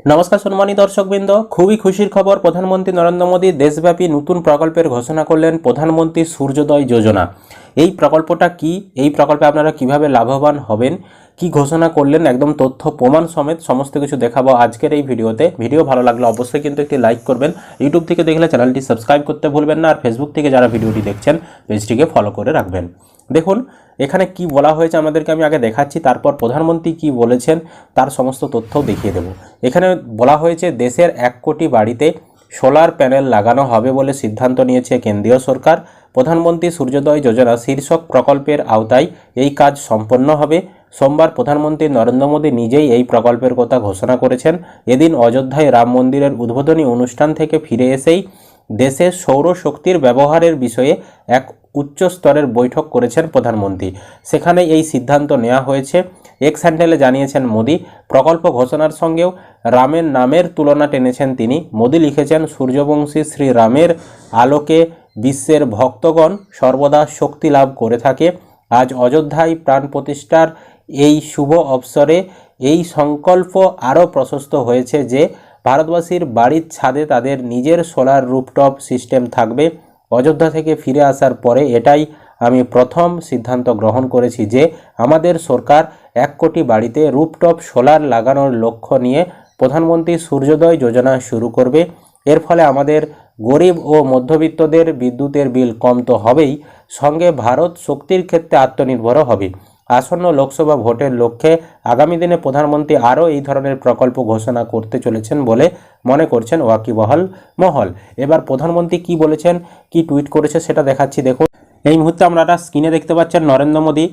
নমস্কার সম্মানী দর্শকবৃন্দ, খুবই খুশির খবর, প্রধানমন্ত্রী নরেন্দ্র মোদী দেশব্যাপী নতুন প্রকল্পের ঘোষণা করলেন প্রধানমন্ত্রী সূর্যোদয় যোজনা। এই প্রকল্পটা কি? এই প্রকল্পে আপনারা কীভাবে লাভবান হবেন? কি ঘোষণা করলেন, একদম তথ্য, প্রমাণ সমেত সমস্ত কিছু দেখাবো আজকের এই ভিডিওতে। ভিডিও ভালো লাগলে অবশ্যই কিন্তু একটি লাইক করবেন। ইউটিউব থেকে দেখলে চ্যানেলটি সাবস্ক্রাইব করতে ভুলবেন না, আর ফেসবুক থেকে যারা ভিডিওটি দেখছেন, পেজটিকে ফলো করে রাখবেন। দেখুন, এখানে কি বলা হয়েছে আমাদেরকে আমি আগে দেখাচ্ছি, তারপর প্রধানমন্ত্রী কি বলেছেন, তার সমস্ত তথ্যও দেখিয়ে দেব। এখানে বলা হয়েছে, দেশের এক কোটি বাড়িতে সোলার প্যানেল লাগানো হবে বলে সিদ্ধান্ত নিয়েছে কেন্দ্রীয় সরকার। প্রধানমন্ত্রী সূর্যোদয় যোজনা শীর্ষক প্রকল্পের আওতায় এই কাজ সম্পন্ন হবে। সোমবার প্রধানমন্ত্রী নরেন্দ্র মোদী নিজেই এই প্রকল্পের কথা ঘোষণা করেছেন। এদিন অযোধ্যায় রাম মন্দিরের উদ্বোধনী অনুষ্ঠান থেকে ফিরে এসেই দেশে সৌরশক্তির ব্যবহারের বিষয়ে এক উচ্চ স্তরের বৈঠক করেছেন প্রধানমন্ত্রী। সেখানে এই সিদ্ধান্ত নেওয়া হয়েছে। এক্স হ্যান্ডেলে জানিয়েছেন মোদী, প্রকল্প ঘোষণার সঙ্গেও রামের নামের তুলনা টেনেছেন তিনি। মোদী লিখেছেন, সূর্যবংশী শ্রী রামের আলোকে বিশ্বের ভক্তগণ সর্বদা শক্তি লাভ করে থাকে। আজ অযোধ্যায় প্রাণ প্রতিষ্ঠার এই শুভ অবসরে এই সংকল্প আরও প্রশস্ত হয়েছে যে ভারতবাসীর বাড়ির ছাদে তাদের নিজের সোলার রুপটপ সিস্টেম থাকবে। অযোধ্যা থেকে ফিরে আসার পরে এটাই আমি প্রথম সিদ্ধান্ত গ্রহণ করেছি যে আমাদের সরকার এক কোটি বাড়িতে রুপটপ সোলার লাগানোর লক্ষ্য নিয়ে প্রধানমন্ত্রী সূর্যোদয় যোজনা শুরু করবে। এর ফলে আমাদের গরিব ও মধ্যবিত্তদের বিদ্যুতের বিল কম তো হবেই, সঙ্গে ভারত শক্তির ক্ষেত্রে আত্মনির্ভরও হবে। আসন্ন লোকসভা ভোটের লক্ষ্যে আগামী দিনে প্রধানমন্ত্রী আরও এই ধরনের প্রকল্প ঘোষণা করতে চলেছেন বলে মনে করছেন ওয়াকিবহল মহল। এবার প্রধানমন্ত্রী কি বলেছেন, কি টুইট করেছে সেটা দেখাচ্ছি। দেখুন, এই মুহূর্তে আপনারা স্ক্রিনে দেখতে পাচ্ছেন নরেন্দ্র মোদী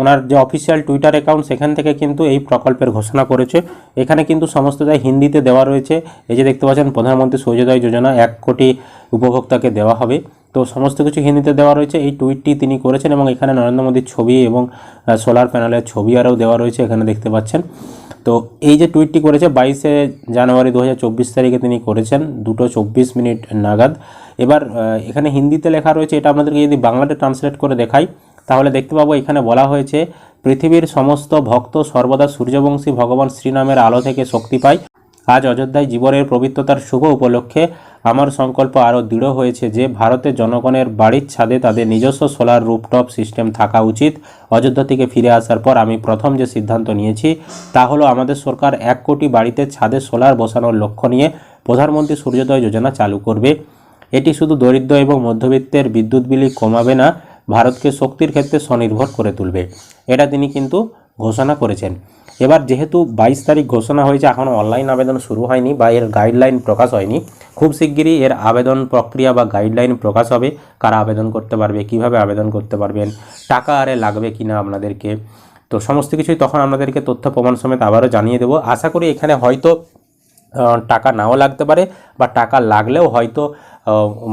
ওনার যে অফিসিয়াল টুইটার অ্যাকাউন্ট, সেখান থেকে কিন্তু এই প্রকল্পের ঘোষণা করেছে। এখানে কিন্তু সমস্তটাই হিন্দিতে দেওয়া রয়েছে, এই যে দেখতে পাচ্ছেন প্রধানমন্ত্রী সূর্যোদয় যোজনা এক কোটি উপভোক্তাকে দেওয়া হবে। তো সমস্ত কিছু হিন্দিতে দেওয়া রয়েছে। এই টুইটটি তিনি করেছেন এবং এখানে নরেন্দ্র মোদীর ছবি এবং সোলার প্যানেলের ছবি আরও দেওয়া রয়েছে এখানে দেখতে পাচ্ছেন। তো এই যে টুইটটি করেছে, বাইশে জানুয়ারি দু হাজার চব্বিশ তারিখে তিনি করেছেন, দুটো চব্বিশ মিনিট নাগাদ। এবার এখানে হিন্দিতে লেখা রয়েছে, এটা আপনাদেরকে যদি বাংলাতে ট্রান্সলেট করে দেখাই, তাহলে দেখতে পাবো এখানে বলা হয়েছে, পৃথিবীর সমস্ত ভক্ত সর্বদা সূর্যবংশী ভগবান শ্রীনামের আলো থেকে শক্তি পায়। আজ অযোধ্যায় জীবনের পবিত্রতার শুভ উপলক্ষে আমার সংকল্প আরও দৃঢ় হয়েছে যে ভারতের জনগণের বাড়ির ছাদে তাদের নিজস্ব সোলার রুপটপ সিস্টেম থাকা উচিত। অযোধ্যা থেকে ফিরে আসার পর আমি প্রথম যে সিদ্ধান্ত নিয়েছি, তা হলো আমাদের সরকার এক কোটি বাড়িতে ছাদে সোলার বসানোর লক্ষ্য নিয়ে প্রধানমন্ত্রী সূর্যোদয় যোজনা চালু করবে। এটি শুধু দরিদ্র এবং মধ্যবিত্তের বিদ্যুৎ বিলি কমাবে না, ভারতকে শক্তির ক্ষেত্রে স্বনির্ভর করে তুলবে। এটা তিনি কিন্তু ঘোষণা করেছেন। এবার যেহেতু বাইশ তারিখ ঘোষণা হয়েছে, এখনও অনলাইন আবেদন শুরু হয়নি বা এর গাইডলাইন প্রকাশ হয়নি, খুব শিগগিরই এর আবেদন প্রক্রিয়া বা গাইডলাইন প্রকাশ হবে। কারা আবেদন করতে পারবে, কীভাবে আবেদন করতে পারবেন, টাকা আরে লাগবে কিনা আপনাদেরকে, তো সমস্ত কিছুই তখন আপনাদেরকে তথ্য প্রমাণ সমেত আবারও জানিয়ে দেবো। আশা করি এখানে হয়তো টাকা নাও লাগতে পারে বা টাকা লাগলেও হয়তো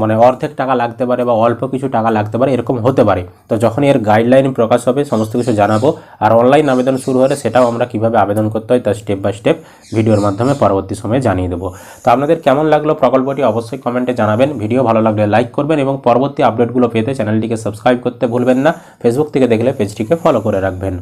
মানে অর্ধেক টাকা লাগতে পারে বা অল্প কিছু টাকা লাগতে পারে, এরকম হতে পারে। তো যখন এর গাইডলাইন প্রকাশ হবে, সমস্ত কিছু জানাব। আর অনলাইন আবেদন শুরু হলে সেটাও আমরা কীভাবে আবেদন করতে হয় তার স্টেপ বাই স্টেপ ভিডিওর মাধ্যমে পরবর্তী সময়ে জানিয়ে দেবো। তো আপনাদের কেমন লাগল প্রকল্পটি অবশ্যই কমেন্টে জানাবেন। ভিডিও ভালো লাগলে লাইক করবেন এবং পরবর্তী আপডেটগুলো পেতে চ্যানেলটিকে সাবস্ক্রাইব করতে ভুলবেন না। ফেসবুক থেকে দেখলে পেজটিকে ফলো করে রাখবেন।